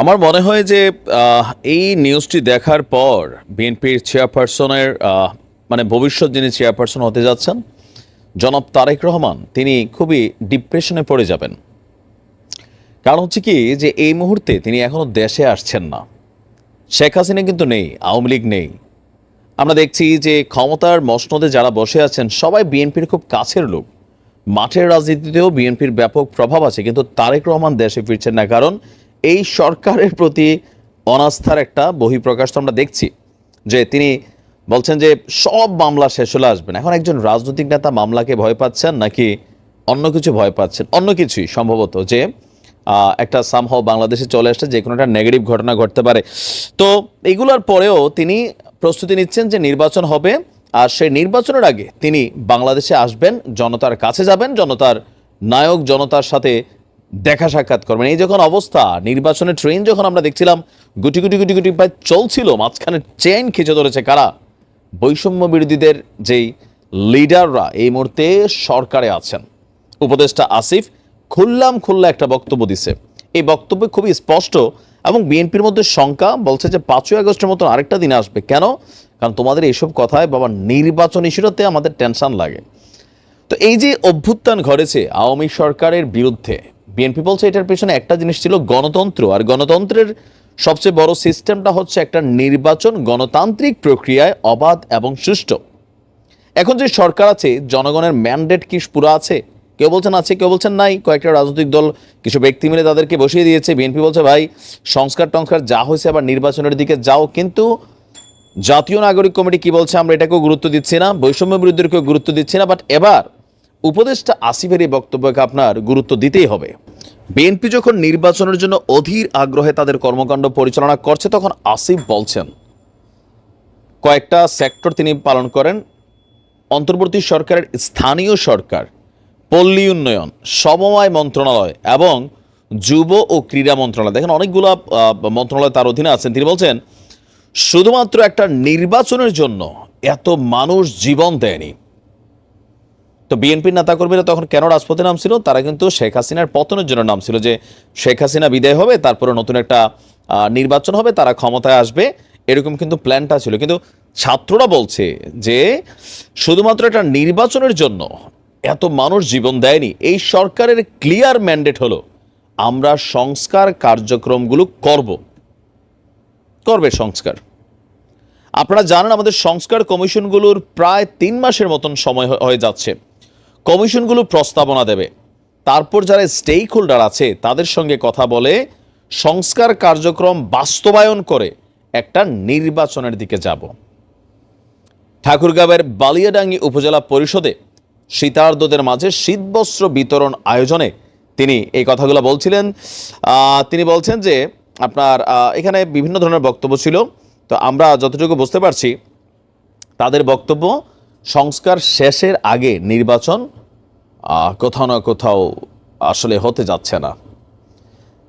আমার মনে হয় যে এই নিউজটি দেখার পর বিএনপির চেয়ারপারসনের মানে ভবিষ্যৎ যিনি চেয়ারপারসন হতে যাচ্ছেন, জনাব তারেক রহমান, তিনি খুবই ডিপ্রেশনে পড়ে যাবেন। কারণ হচ্ছে কি যে, এই মুহূর্তে তিনি এখনও দেশে আসছেন না। শেখ হাসিনা কিন্তু নেই, আওয়ামী লীগ নেই। আমরা দেখছি যে, ক্ষমতার মসনদে যারা বসে আছেন, সবাই বিএনপির খুব কাছের লোক। মাঠের রাজনীতিতেও বিএনপির ব্যাপক প্রভাব আছে, কিন্তু তারেক রহমান দেশে ফিরছেন না। কারণ এই সরকারের প্রতি অনাস্থার একটা বহিঃপ্রকাশ তো আমরা দেখছি, যে তিনি বলছেন যে সব মামলা শেষ হলে আসবেন এখন একজন রাজনৈতিক নেতা মামলাকে ভয় পাচ্ছেন নাকি অন্য কিছু ভয় পাচ্ছেন? অন্য কিছুই সম্ভবত যে একটা সামহাও বাংলাদেশে চলে আসছে যে কোনো একটা নেগেটিভ ঘটনা ঘটতে পারে। তো এগুলোর পরেও তিনি প্রস্তুতি নিচ্ছেন যে নির্বাচন হবে, আর সেই নির্বাচনের আগে তিনি বাংলাদেশে আসবেন, জনতার কাছে যাবেন, জনতার নায়ক জনতার সাথে দেখা সাক্ষাৎ করবেন। এই যখন অবস্থা নির্বাচনের ট্রেন যখন আমরা দেখছিলাম, গুটি গুটি গুটি গুটি প্রায় চলছিল, মাঝখানে চেইন খিচে ধরেছে কারা? বৈষম্য বিরোধীদের যেই লিডাররা এই মুহূর্তে সরকারে আছেন। উপদেষ্টা আসিফ খুললাম খুল্লা একটা বক্তব্য দিছে। এই বক্তব্য খুবই স্পষ্ট এবং বিএনপির মধ্যে শঙ্কা, বলছে যে পাঁচই আগস্টের মতন আরেকটা দিন আসবে। কেন? কারণ তোমাদের এইসব কথায় বাবা নির্বাচন ইস্যুটাতে আমাদের টেনশন লাগে। তো এই যে অভ্যুত্থান ঘটেছে আওয়ামী সরকারের বিরুদ্ধে বিএনপি বলছে এটার পেছনে একটা জিনিস ছিল গণতন্ত্র, আর গণতন্ত্রের সবচেয়ে বড় সিস্টেমটা হচ্ছে একটা নির্বাচন গণতান্ত্রিক প্রক্রিয়ায় অবাধ এবং সুষ্ঠু। এখন যে সরকার আছে, জনগণের ম্যান্ডেট কি পুরো আছে? কেউ বলছেন আছে, কেউ বলছেন নাই। কয়েকটা রাজনৈতিক দল কিছু ব্যক্তি মিলে তাদেরকে বসিয়ে দিয়েছে। বিএনপি বলছে, ভাই, সংস্কার টংস্কার যা হয়েছে আবার নির্বাচনের দিকে যাও, কিন্তু জাতীয় নাগরিক কমিটি কি বলছে, আমরা এটাকেও গুরুত্ব দিচ্ছি না, বৈষম্য বিরুদ্ধেরকেও গুরুত্ব দিচ্ছি না। বাট এবার উপদেষ্টা আসিফের এই বক্তব্যকে আপনার গুরুত্ব দিতেই হবে। বিএনপি যখন নির্বাচনের জন্য অধীর আগ্রহে তাদের কর্মকাণ্ড পরিচালনা করছে, তখন আসিফ বলছেন, কয়েকটা সেক্টর তিনি পালন করেন, অন্তর্বর্তী সরকারের স্থানীয় সরকার, পল্লী উন্নয়ন, সমবায় মন্ত্রণালয় এবং যুব ও ক্রীড়া মন্ত্রণালয়। দেখেন অনেকগুলো মন্ত্রণালয় তার অধীনে আছেন। তিনি বলছেন, শুধুমাত্র একটা নির্বাচনের জন্য এত মানুষ জীবন দেয়নি। তো বিএনপির নেতাকর্মীরা তখন কেন রাজপথে নামছিল? তারা কিন্তু শেখ হাসিনার পতনের জন্য নামছিল যে শেখ হাসিনা বিদায় হবে তারপরে নতুন একটা নির্বাচন হবে, তারা ক্ষমতায় আসবে। এরকম কিন্তু প্ল্যানটা ছিল। কিন্তু ছাত্ররা বলছে যে শুধুমাত্র একটা নির্বাচনের জন্য এত মানুষ জীবন দেয়নি। এই সরকারের ক্লিয়ার ম্যান্ডেট হলো, আমরা সংস্কার কার্যক্রমগুলো করব। করবে সংস্কার। আপনারা জানেন আমাদের সংস্কার কমিশনগুলোর প্রায় তিন মাসের মতন সময় হয়ে যাচ্ছে। কমিশনগুলো প্রস্তাবনা দেবে। তারপর যারা স্টেক হোল্ডার আছে, তাদের সঙ্গে কথা বলে সংস্কার কার্যক্রম বাস্তবায়ন করে একটা নির্বাচনের দিকে যাব। ঠাকুরগাঁওয়ের বালিয়াডাঙ্গি উপজেলা পরিষদে শীতার্ধদের মাঝে শীতবস্ত্র বিতরণ আয়োজনে তিনি এই কথাগুলো বলছিলেন। তিনি বলছেন যে, আপনার এখানে বিভিন্ন ধরনের বক্তব্য ছিল। তো আমরা যতটুকু বুঝতে পারছি, তাদের বক্তব্য সংস্কার শেষের আগে নির্বাচন কোথাও না কোথাও আসলে হতে যাচ্ছে না।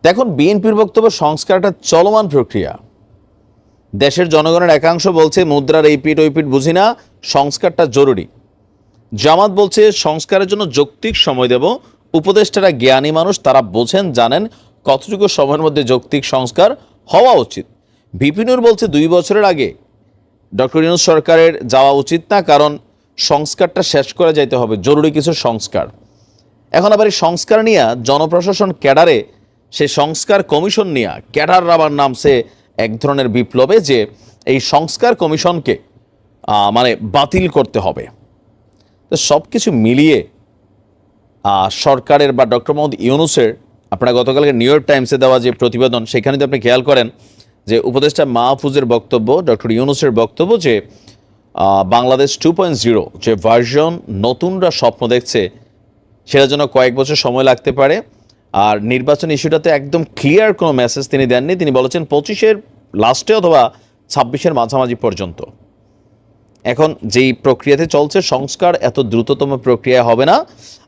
দেখুন, বিএনপির বক্তব্য, সংস্কারটা চলমান প্রক্রিয়া। দেশের জনগণের একাংশ বলছে, মুদ্রার এই পিঠ, ওই পিঠ বুঝি না, সংস্কারটা জরুরি। জামাত বলছে, সংস্কারের জন্য যৌক্তিক সময় দেব। উপদেষ্টারা জ্ঞানী মানুষ, তারা বোঝেন, জানেন কতটুকু সময়ের মধ্যে যৌক্তিক সংস্কার হওয়া উচিত। বিপিনুর বলছে, দুই বছরের আগে ডক্টর ইউনুস সরকারের যাওয়া উচিত না, কারণ সংস্কারটা শেষ করে যাইতে হবে, জরুরি কিছু সংস্কার। এখন আবার এই সংস্কার নিয়ে জনপ্রশাসন ক্যাডারে সে সংস্কার কমিশন নিয়ে, ক্যাডার আবার নামছে এক ধরনের বিপ্লবে যে এই সংস্কার কমিশনকে মানে বাতিল করতে হবে। তো সব কিছু মিলিয়ে সরকারের বা ডক্টর মোহাম্মদ ইউনুসের, আপনারা গতকালকে নিউ ইয়র্ক টাইমসে দেওয়া যে প্রতিবেদন, সেখানে যদি আপনি খেয়াল করেন যে উপদেষ্টা মাহফুজের বক্তব্য, ডক্টর ইউনুসের বক্তব্য যে বাংলাদেশ টু পয়েন্ট জিরো যে ভার্সন নতুনরা স্বপ্ন দেখছে, সেটা জন্য কয়েক বছর সময় লাগতে পারে। আর নির্বাচন ইস্যুটাতে একদম ক্লিয়ার কোনো মেসেজ তিনি দেননি। তিনি বলেছেন পঁচিশের লাস্টে অথবা ছাব্বিশের মাঝামাঝি পর্যন্ত। এখন যেই প্রক্রিয়াতে চলছে, সংস্কার এত দ্রুততম প্রক্রিয়া হবে না।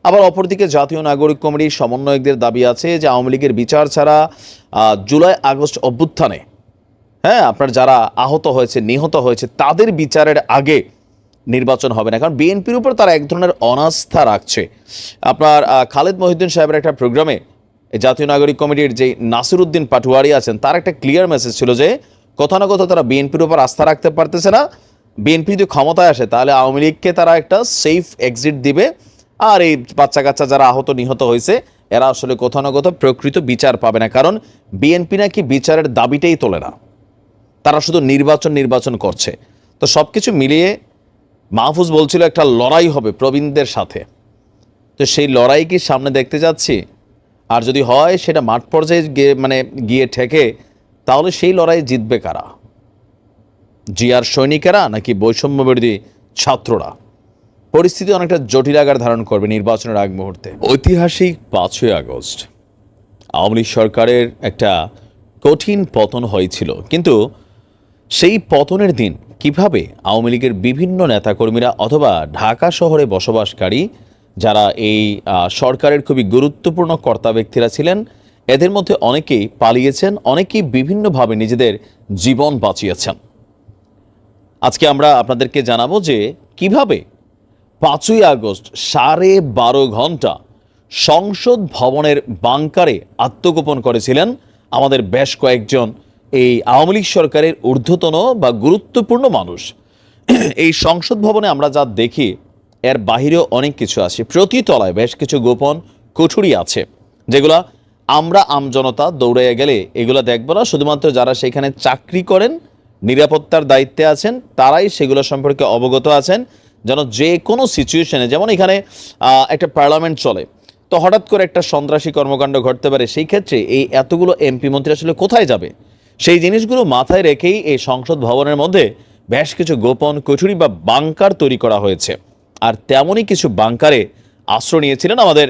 আবার অপরদিকে জাতীয় নাগরিক কমিটির সমন্বয়কদের দাবি আছে যে আওয়ামী লীগের বিচার ছাড়া জুলাই আগস্ট অভ্যুত্থানে হ্যাঁ আপনার যারা আহত হয়েছে, নিহত হয়েছে, তাদের বিচারের আগে নির্বাচন হবে না। কারণ বিএনপির উপর তারা এক ধরনের অনাস্থা রাখছে। আপনার খালেদ মহিউদ্দিন সাহেবের একটা প্রোগ্রামে জাতীয় নাগরিক কমিটির যে নাসিরুদ্দিন পাটুয়ারি আছেন, তার একটা ক্লিয়ার মেসেজ ছিল যে কোথাও না কোথাও তারা বিএনপির উপর আস্থা রাখতে পারতেছে না। বিএনপি যদি ক্ষমতায় আসে, তাহলে আওয়ামী লীগকে তারা একটা সেফ এক্সিট দিবে। আর এই বাচ্চা কাচ্চা যারা আহত, নিহত হয়েছে, এরা আসলে কোথাও না কোথাও প্রকৃত বিচার পাবে না। কারণ বিএনপি নাকি বিচারের দাবিটাই তোলে না। তারা শুধু নির্বাচন নির্বাচন করছে। তো সব কিছু মিলিয়ে মাহফুজ বলছিল একটা লড়াই হবে প্রবীণদের সাথে। তো সেই লড়াই কি সামনে দেখতে যাচ্ছি? আর যদি হয়, সেটা মাঠ পর্যায়ে গিয়ে মানে গিয়ে ঠেকে, তাহলে সেই লড়াই জিতবে কারা? জিয়ার সৈনিকেরা নাকি বৈষম্য বিরোধী ছাত্ররা? পরিস্থিতি অনেকটা জটিল আকার ধারণ করবে নির্বাচনের আগ মুহূর্তে। ঐতিহাসিক পাঁচই আগস্ট। আওয়ামী সরকারের একটা কঠিন পতন হয়েছিল। কিন্তু সেই পতনের দিন কীভাবে আওয়ামী লীগের বিভিন্ন নেতাকর্মীরা অথবা ঢাকা শহরে বসবাসকারী, যারা এই সরকারের খুবই গুরুত্বপূর্ণ কর্তা ব্যক্তিরা ছিলেন, এদের মধ্যে অনেকেই পালিয়েছেন, অনেকেই বিভিন্নভাবে নিজেদের জীবন বাঁচিয়েছেন। আজকে আমরা আপনাদেরকে জানাব যে কীভাবে পাঁচই আগস্ট সাড়ে বারো ঘণ্টা সংসদ ভবনের বাংকারে আত্মগোপন করেছিলেন আমাদের বেশ কয়েকজন এই আওয়ামী লীগ সরকারের ঊর্ধ্বতন বা গুরুত্বপূর্ণ মানুষ। এই সংসদ ভবনে আমরা যা দেখি, এর বাহিরেও অনেক কিছু আছে। প্রতি তলায় বেশ কিছু গোপন কুঠুরি আছে, যেগুলা আমরা আমজনতা দৌড়াইয়া গেলে এগুলো দেখব না। শুধুমাত্র যারা সেখানে চাকরি করেন, নিরাপত্তার দায়িত্বে আছেন, তারাই সেগুলো সম্পর্কে অবগত আছেন, যেন যে কোনো সিচুয়েশনে যেমন এখানে একটা পার্লামেন্ট চলে, তো হঠাৎ করে একটা সন্ত্রাসী কর্মকাণ্ড ঘটতে পারে। সেই ক্ষেত্রে এই এতগুলো এমপি মন্ত্রী আসলে কোথায় যাবে? সেই জিনিসগুলো মাথায় রেখেই এই সংসদ ভবনের মধ্যে বেশ কিছু গোপন কুঠুরি বা বাংকার তৈরি করা হয়েছে। আর তেমনই কিছু বাংকারে আশ্রয় নিয়েছিলেন আমাদের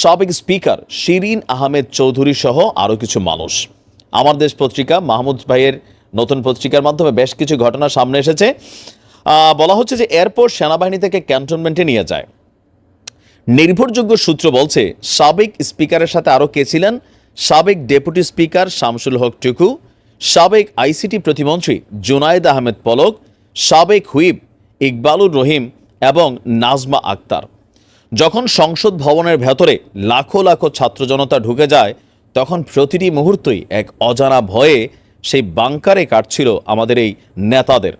সাবেক স্পিকার শিরিন আহমেদ চৌধুরী সহ আরও কিছু মানুষ। আমার দেশ পত্রিকা মাহমুদ ভাইয়ের নতুন পত্রিকার মাধ্যমে বেশ কিছু ঘটনা সামনে এসেছে। বলা হচ্ছে যে এরপর সেনাবাহিনী থেকে ক্যান্টনমেন্টে নিয়ে যায়। নির্ভরযোগ্য সূত্র বলছে, সাবেক স্পিকারের সাথে আরও কে ছিলেন? সাবেক ডেপুটি স্পিকার শামসুল হক টুকু, সাবেক আইসিটি প্রতিমন্ত্রী জুনায়েদ আহমেদ পলক, সাবেক হুইপ ইকবালুর রহিম এবং নাজমা আক্তার। যখন সংসদ ভবনের ভেতরে লাখো লাখো ছাত্র জনতা ঢুকে যায়, তখন প্রতিটি মুহূর্তই এক অজানা ভয়ে সেই বাংকারে কাটছিল আমাদের এই নেতাদের।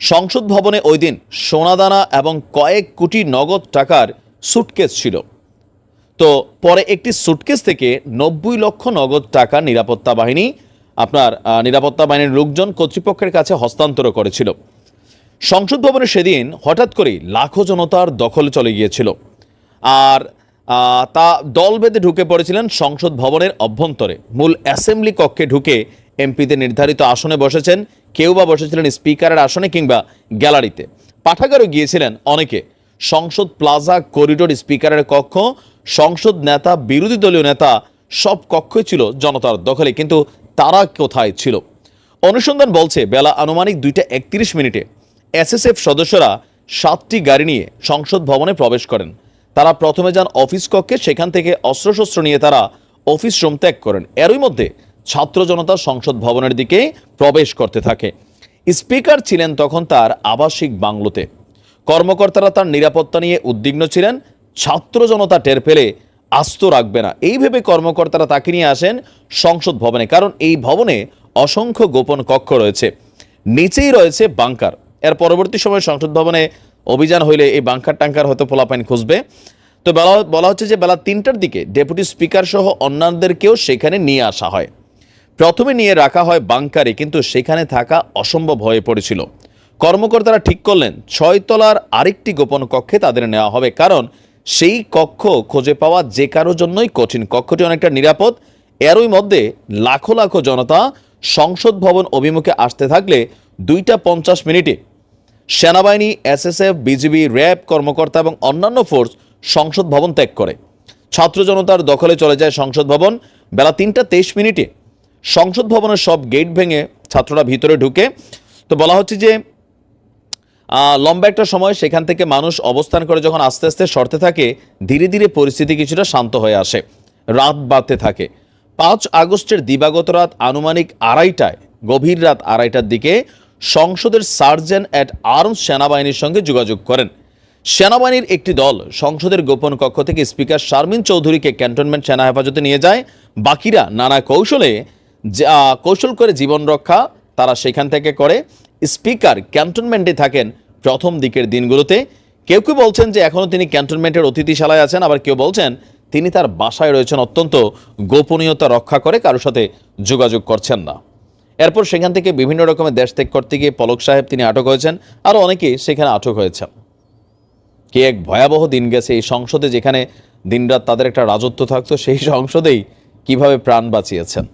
সংসদ ভবনে ওই দিন সোনাদানা এবং কয়েক কোটি নগদ টাকার সুটকেস ছিল। তো পরে একটি সুটকেস থেকে নব্বই লক্ষ নগদ টাকা নিরাপত্তা বাহিনী, আপনার নিরাপত্তা বাহিনীর লোকজন কর্তৃপক্ষের কাছে হস্তান্তর করেছিল। সংসদ ভবনে সেদিন হঠাৎ করেই লাখো জনতার দখলে চলে গিয়েছিল। আর তা দল বেঁধে ঢুকে পড়েছিলেন সংসদ ভবনের অভ্যন্তরে। মূল অ্যাসেম্বলি কক্ষে ঢুকে এমপিতে নির্ধারিত আসনে বসেছেন, কেউ বা বসেছিলেন স্পিকারের আসনে কিংবা গ্যালারিতে। পাঠাগারও গিয়েছিলেন অনেকে। সংসদ প্লাজা করিডোর স্পিকারের কক্ষ সংসদ নেতা, বিরোধী দলীয় নেতা, সব কক্ষই ছিল জনতার দখলে, কিন্তু তারা কোথায় ছিল? অনুসন্ধান বলছে, বেলা আনুমানিক দুইটা একত্রিশ মিনিটে এসএসএফ সদস্যরা সাতটি গাড়ি নিয়ে সংসদ ভবনে প্রবেশ করেন। তারা প্রথমে যান অফিস কক্ষে, সেখান থেকে অস্ত্রশস্ত্র নিয়ে তারা অফিস রুম ত্যাগ করেন। এরই মধ্যে ছাত্র জনতা সংসদ ভবনের দিকে প্রবেশ করতে থাকে। স্পিকার ছিলেন তখন তার আবাসিক বাংলোতে। কর্মকর্তারা তার নিরাপত্তা নিয়ে উদ্বিগ্ন ছিলেন। ছাত্র জনতা টের পেলে আস্ত রাখবে না। এই ভেবে কর্মকর্তারা তাকে নিয়ে আসেন সংসদ ভবনে, কারণ এই ভবনে অসংখ্য গোপন কক্ষ রয়েছে। নিচেই রয়েছে বাংকার। এর পরবর্তী সময়ে সংসদ ভবনে অভিযান হইলে এই বাংকার টাঙ্কার হয়তো পোলাপাইন খুঁজবে। তো বেলা বলা হচ্ছে যে বেলা তিনটার দিকে ডেপুটি স্পিকার সহ অন্যান্যদেরকেও সেখানে নিয়ে আসা হয়। প্রথমে নিয়ে রাখা হয় বাংকারে, কিন্তু সেখানে থাকা অসম্ভব হয়ে পড়েছিল। কর্মকর্তারা ঠিক করলেন ছয় তলার আরেকটি গোপন কক্ষে তাদের নেওয়া হবে, কারণ সেই কক্ষ খুঁজে পাওয়া যে কারোর জন্যই কঠিন। কক্ষটি অনেকটা নিরাপদ। এরই মধ্যে লাখো লাখো জনতা সংসদ ভবন অভিমুখে আসতে থাকলে দুইটা পঞ্চাশ মিনিটে সেনাবাহিনী, এসএসএফ, বিজিবি, র্যাব, কর্মকর্তা এবং অন্যান্য ফোর্স সংসদ ভবন ত্যাগ করে। ছাত্র জনতার দখলে চলে যায় সংসদ ভবন। বেলা তিনটা তেইশ মিনিটে সংসদ ভবনের সব গেট ভেঙে ছাত্ররা ভিতরে ঢুকে। তো বলা হচ্ছে যে লম্বা একটা সময় সেখান থেকে মানুষ অবস্থান করে যখন আস্তে আস্তে সরতে থাকে, ধীরে ধীরে পরিস্থিতি কিছুটা শান্ত হয়ে আসে, রাত বাড়তে থাকে। পাঁচ আগস্টের দিবাগত রাত আনুমানিক আড়াইটায়, গভীর রাত আড়াইটার দিকে সংসদের সার্জেন্ট অ্যাট আর্মস সেনাবাহিনীর সঙ্গে যোগাযোগ করেন। সেনাবাহিনীর একটি দল সংসদের গোপন কক্ষ থেকে স্পিকার শারমিন চৌধুরীকে ক্যান্টনমেন্ট সেনা হেফাজতে নিয়ে যায়। বাকিরা নানা কৌশলে কৌশল করে জীবন রক্ষা তারা সেখান থেকে করে। স্পিকার ক্যান্টনমেন্টে থাকেন প্রথম দিকের দিনগুলোতে কেউ কেউ বলছেন যে এখনও তিনি ক্যান্টনমেন্টের অতিথিশালায় আছেন, আবার কেউ বলছেন তিনি তার বাসায় রয়েছেন অত্যন্ত গোপনীয়তা রক্ষা করে, কারোর সাথে যোগাযোগ করছেন না। এরপর সেখান থেকে বিভিন্ন রকমের দেশ ত্যাগ করতে গিয়ে পলক সাহেব তিনি আটক হয়েছেন, আরও অনেকেই সেখানে আটক হয়েছেন। কে এক ভয়াবহ দিন গেছে এই সংসদে যেখানে দিনরাত তাদের একটা রাজত্ব থাকতো, সেই সংসদেই কীভাবে প্রাণ বাঁচিয়েছেন।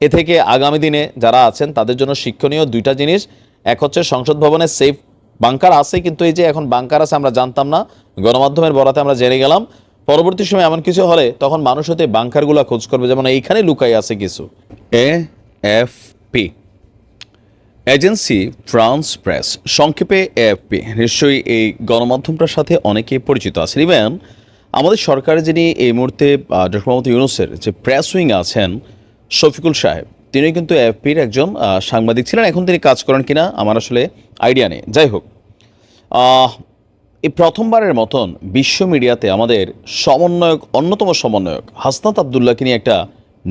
এ থেকে আগামী দিনে যারা আছেন, তাদের জন্য শিক্ষণীয় দুইটা জিনিস। এক হচ্ছে সংসদ ভবনে সেফ বাংকার আছে, কিন্তু এই যে এখন বাংকার আছে আমরা জানতাম না। গণমাধ্যমের বরাতে আমরা জেনে গেলাম। পরবর্তী সময় এমন কিছু হলে তখন মানুষ হতে বাংকারগুলো খোঁজ করবে, যেমন এইখানে লুকাই আছে কিছু। A F P agency, France press. সংক্ষেপে এএফপি। নিশ্চয়ই এই গণমাধ্যমটার সাথে অনেকেই পরিচিত আছেন। ইভেন আমাদের সরকারে যিনি এই মুহূর্তে ডক্টর মোহাম্মদ ইউনুসের যে প্রেস উইং আছেন, শফিকুল সাহেব তিনি কিন্তু এএফপির একজন সাংবাদিক ছিলেন। এখন তিনি কাজ করেন কিনা, আমার আসলে আইডিয়া নেই। যাই হোক এই প্রথমবারের মতন বিশ্ব মিডিয়াতে আমাদের সমন্বয়ক, অন্যতম সমন্বয়ক হাসনাত আবদুল্লাহকে নিয়ে একটা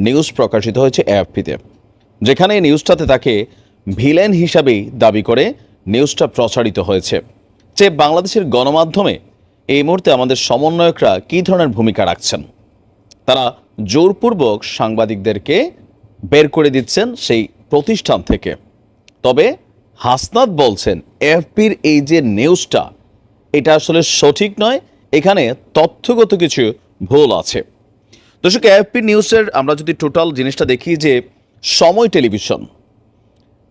নিউজ প্রকাশিত হয়েছে এএফপিতে যেখানে এই নিউজটাতে তাকে ভিলেন হিসাবেই দাবি করে নিউজটা প্রচারিত হয়েছে। যে বাংলাদেশের গণমাধ্যমে এই মুহূর্তে আমাদের সমন্বয়করা কী ধরনের ভূমিকা রাখছেন, তারা জোরপূর্বক সাংবাদিকদেরকে বের করে দিচ্ছেন সেই প্রতিষ্ঠান থেকে। তবে হাসনাত বলছেন, এফপির এই যে নিউজটা, এটা আসলে সঠিক নয়, এখানে তথ্যগত কিছু ভুল আছে। দর্শক, এফপি নিউজের আমরা যদি টোটাল জিনিসটা দেখি যে সময় টেলিভিশন,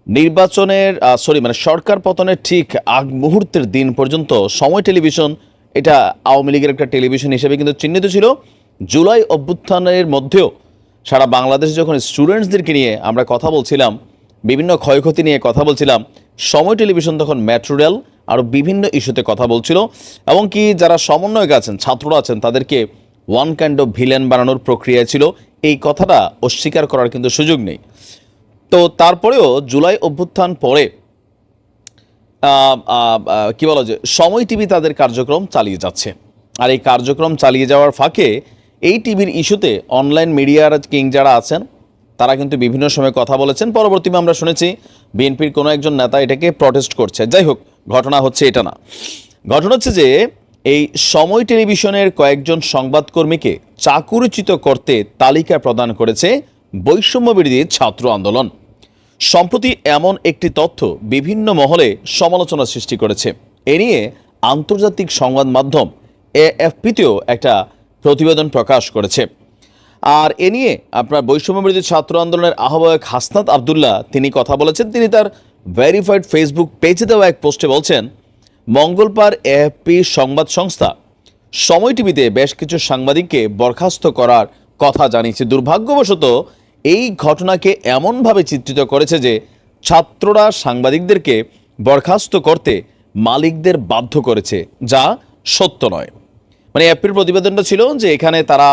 নির্বাচনের সরি মানে সরকার পতনের ঠিক আগ মুহূর্তের দিন পর্যন্ত সময় টেলিভিশন, এটা আওয়ামী লীগের একটা টেলিভিশন হিসেবে কিন্তু চিহ্নিত ছিল। জুলাই অভ্যুত্থানের মধ্যেও সারা বাংলাদেশ যখন স্টুডেন্টসদেরকে নিয়ে আমরা কথা বলছিলাম বিভিন্ন ক্ষয়ক্ষতি নিয়ে কথা বলছিলাম। সময় টেলিভিশন তখন মেট্রো রেল আরও বিভিন্ন ইস্যুতে কথা বলছিল। এবং কি যারা সমন্বয়ক আছেন, ছাত্ররা আছেন, তাদেরকে ওয়ান কাইন্ড অফ ভিলেন বানানোর প্রক্রিয়া ছিল। এই কথাটা অস্বীকার করার কিন্তু সুযোগ নেই। তো তারপরেও জুলাই অভ্যুত্থান পরে কি বলা যে সময় টিভি তাদের কার্যক্রম চালিয়ে যাচ্ছে। আর এই কার্যক্রম চালিয়ে যাওয়ার ফাঁকে এই টিভির ইস্যুতে অনলাইন মিডিয়ার কিং যারা আছেন তারা কিন্তু বিভিন্ন সময় কথা বলেছেন। পরবর্তীতে আমরা শুনেছি বিএনপির কোনো একজন নেতা এটাকে প্রটেস্ট করছে। যাই হোক, ঘটনা হচ্ছে এটা না। ঘটনা হচ্ছে যে, এই সময় টেলিভিশনের কয়েকজন সংবাদকর্মীকে চাকুরিচিত করতে তালিকা প্রদান করেছে বৈষম্য বিরোধী ছাত্র আন্দোলন। সম্প্রতি এমন একটি তথ্য বিভিন্ন মহলে সমালোচনা সৃষ্টি করেছে। এ নিয়ে আন্তর্জাতিক সংবাদ মাধ্যম এএফপিতেও একটা প্রতিবেদন প্রকাশ করেছে। আর এ নিয়ে আপনার বৈষম্য বিরোধী ছাত্র আন্দোলনের আহ্বায়ক হাসনাত আবদুল্লাহ, তিনি কথা বলেছেন। তিনি তার ভেরিফাইড ফেসবুক পেজে দেওয়া এক পোস্টে বলছেন, মঙ্গলবার এএফপি সংবাদ সংস্থা সময় টিভিতে বেশ কিছু সাংবাদিককে বরখাস্ত করার কথা জানিয়েছে। দুর্ভাগ্যবশত এই ঘটনাকে এমনভাবে চিত্রিত করেছে যে ছাত্ররা সাংবাদিকদেরকে বরখাস্ত করতে মালিকদের বাধ্য করেছে, যা সত্য নয়। মানে অ্যাপের প্রতিবেদনটা ছিল যে এখানে তারা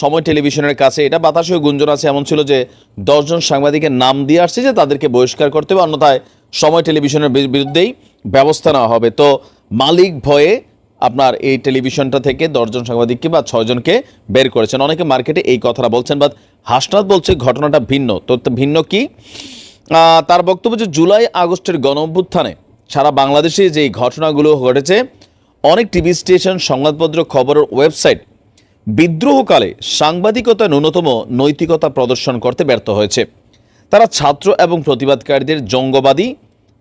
সময় টেলিভিশনের কাছে। এটা বাতাসীয় গুঞ্জন আছে। এমন ছিল যে দশজন সাংবাদিকের নাম দিয়ে আসছে যে তাদেরকে বহিষ্কার করতে হবে। অন্যথায় সময় টেলিভিশনের বিরুদ্ধেই ব্যবস্থা নেওয়া হবে। তো মালিক ভয়ে আপনার এই টেলিভিশনটা থেকে দশজন সাংবাদিককে বা ছয়জনকে বের করেছেন। অনেকে মার্কেটে এই কথাটা বলছেন, বাট হাসনাত বলছে ঘটনাটা ভিন্ন। তো ভিন্ন কি? তার বক্তব্য যে জুলাই আগস্টের গণ অভ্যুত্থানে সারা বাংলাদেশে যে ঘটনাগুলো ঘটেছে, অনেক টিভি স্টেশন সংবাদপত্র খবরের ওয়েবসাইট বিদ্রোহকালে সাংবাদিকতা ন্যূনতম নৈতিকতা প্রদর্শন করতে ব্যর্থ হয়েছে। তারা ছাত্র এবং প্রতিবাদকারীদের জঙ্গবাদী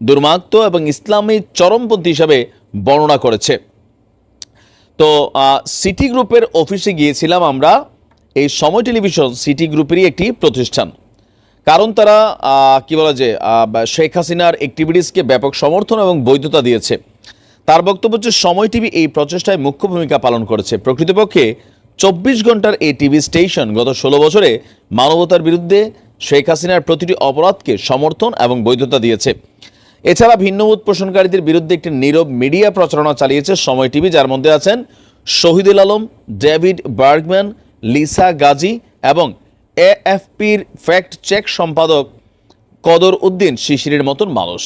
দুর্মাক্ত এবং ইসলামী চরমপন্থী হিসাবে বর্ণনা করেছে। তো সিটি গ্রুপের অফিসে গিয়েছিলাম আমরা। এই সময় টেলিভিশন সিটি গ্রুপেরই একটি প্রতিষ্ঠান। কারণ তারা কি বলা যে শেখ হাসিনার অ্যাক্টিভিটিসকে ব্যাপক সমর্থন এবং বৈধতা দিয়েছে। তার বক্তব্য হচ্ছে, সময় টিভি এই প্রচেষ্টায় মুখ্য ভূমিকা পালন করেছে। প্রকৃতপক্ষে চব্বিশ ঘণ্টার এই টিভি স্টেশন গত ষোলো বছরে মানবতার বিরুদ্ধে শেখ হাসিনার প্রতিটি অপরাধকে সমর্থন এবং বৈধতা দিয়েছে। এছাড়া ভিন্নমত পোষণকারীদের বিরুদ্ধে একটি নীরব মিডিয়া প্রচারণা চালিয়েছে সময় টিভি, যার মধ্যে আছেন Shahidul Alam, David Bergman, Lisa Gazi এবং এএফপির ফ্যাক্ট চেক সম্পাদক কদর উদ্দিন শিশিরের মতন মানুষ।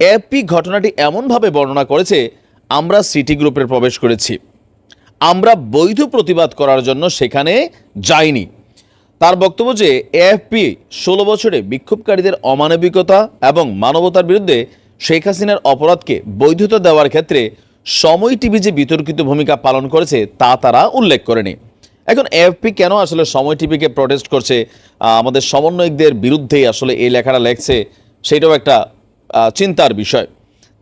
এএফপি ঘটনাটি এমনভাবে বর্ণনা করেছে, আমরা সিটি গ্রুপের প্রবেশ করেছি। আমরা বৈধ প্রতিবাদ করার জন্য সেখানে যাইনি। তার বক্তব্য যে, এএফপি ষোলো বছরে বিক্ষোভকারীদের অমানবিকতা এবং মানবতার বিরুদ্ধে শেখ হাসিনার অপরাধকে বৈধতা দেওয়ার ক্ষেত্রে সময় টিভি যে বিতর্কিত ভূমিকা পালন করেছে, তা তারা উল্লেখ করেনি। এখন এএফপি কেন আসলে সময় টিভিকে প্রটেস্ট করছে? আমাদের সমন্বয়কদের বিরুদ্ধেই আসলে এই লেখাটা লেখছে, সেটাও একটা চিন্তার বিষয়।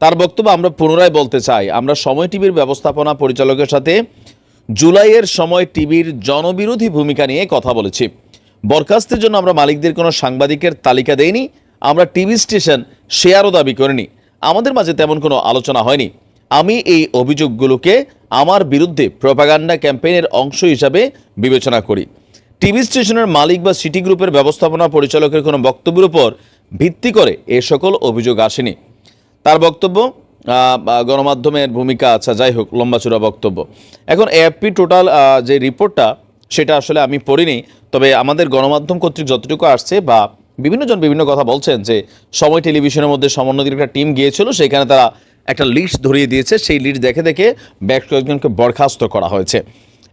তার বক্তব্য আমরা পুনরায় বলতে চাই। আমরা সময় টিভির ব্যবস্থাপনা পরিচালকের সাথে জুলাইয়ের সময় টিভির জনবিরোধী ভূমিকা নিয়ে কথা বলেছি। বরখাস্তের জন্য আমরা মালিকদের কোনো সাংবাদিকের তালিকা দেইনি, আমরা টিভি স্টেশন শেয়ারও দাবি করিনি। আমাদের মাঝে তেমন কোনো আলোচনা হয়নি। আমি এই অভিযোগগুলোকে আমার বিরুদ্ধে প্রপাগান্ডা ক্যাম্পেইনের অংশ হিসাবে বিবেচনা করি। টিভি স্টেশনের মালিক বা সিটি গ্রুপের ব্যবস্থাপনা পরিচালকের কোনো বক্তব্যের উপর ভিত্তি করে এ সকল অভিযোগ আসেনি। তার বক্তব্য গণমাধ্যমের ভূমিকা আচ্ছা যাই হোক লম্বাচূড়া বক্তব্য। এখন এএফপি টোটাল যে রিপোর্টটা সেটা আসলে আমি পড়িনি, তবে আমাদের গণমাধ্যম কর্তৃক যতটুকু আসছে বা বিভিন্নজন বিভিন্ন কথা বলছেন যে, সময় টেলিভিশনের মধ্যে সমন্বয়দের একটা টিম গিয়েছিল, সেখানে তারা একটা লিস্ট ধরিয়ে দিয়েছে, সেই লিস্ট দেখে দেখে বেশ কয়েকজনকে বরখাস্ত করা হয়েছে।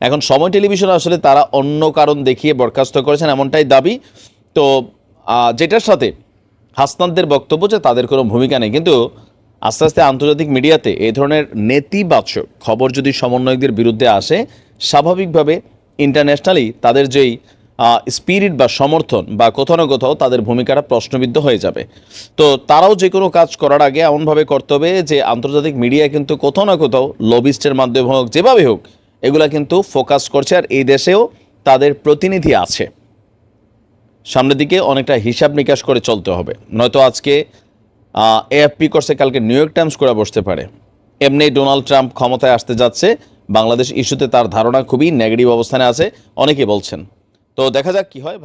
এখন সময় টেলিভিশন আসলে তারা অন্য কারণ দেখিয়ে বরখাস্ত করেছেন এমনটাই দাবি। তো যেটার সাথে হাসনানদের বক্তব্য যে তাদের কোনো ভূমিকা নেই, কিন্তু আস্তে আস্তে আন্তর্জাতিক মিডিয়াতে এই ধরনের নেতিবাচক খবর যদি সমন্বয়কদের বিরুদ্ধে আসে, স্বাভাবিকভাবে ইন্টারন্যাশনালি তাদের যেই স্পিরিট বা সমর্থন বা কোথাও না কোথাও তাদের ভূমিকাটা প্রশ্নবিদ্ধ হয়ে যাবে। তো তারাও যে কোনো কাজ করার আগে এমনভাবে করতে হবে যে আন্তর্জাতিক মিডিয়া কিন্তু কোথাও না কোথাও লবিস্টের মাধ্যমে হোক, যেভাবে হোক, এগুলা কিন্তু ফোকাস করছে আর এই দেশেও তাদের প্রতিনিধি আছে। সামনের দিকে অনেকটা হিসাব নিকাশ করে চলতে হবে। নয়তো আজকে এএফপি করছে, কালকে নিউ ইয়র্ক টাইমস করে বসতে পারে। এমনি ডোনাল্ড ট্রাম্প ক্ষমতায় আসতে যাচ্ছে, বাংলাদেশ ইস্যুতে তার ধারণা খুবই নেগেটিভ অবস্থানে আছে অনেকে বলছেন। তো দেখা যাক কি হয়।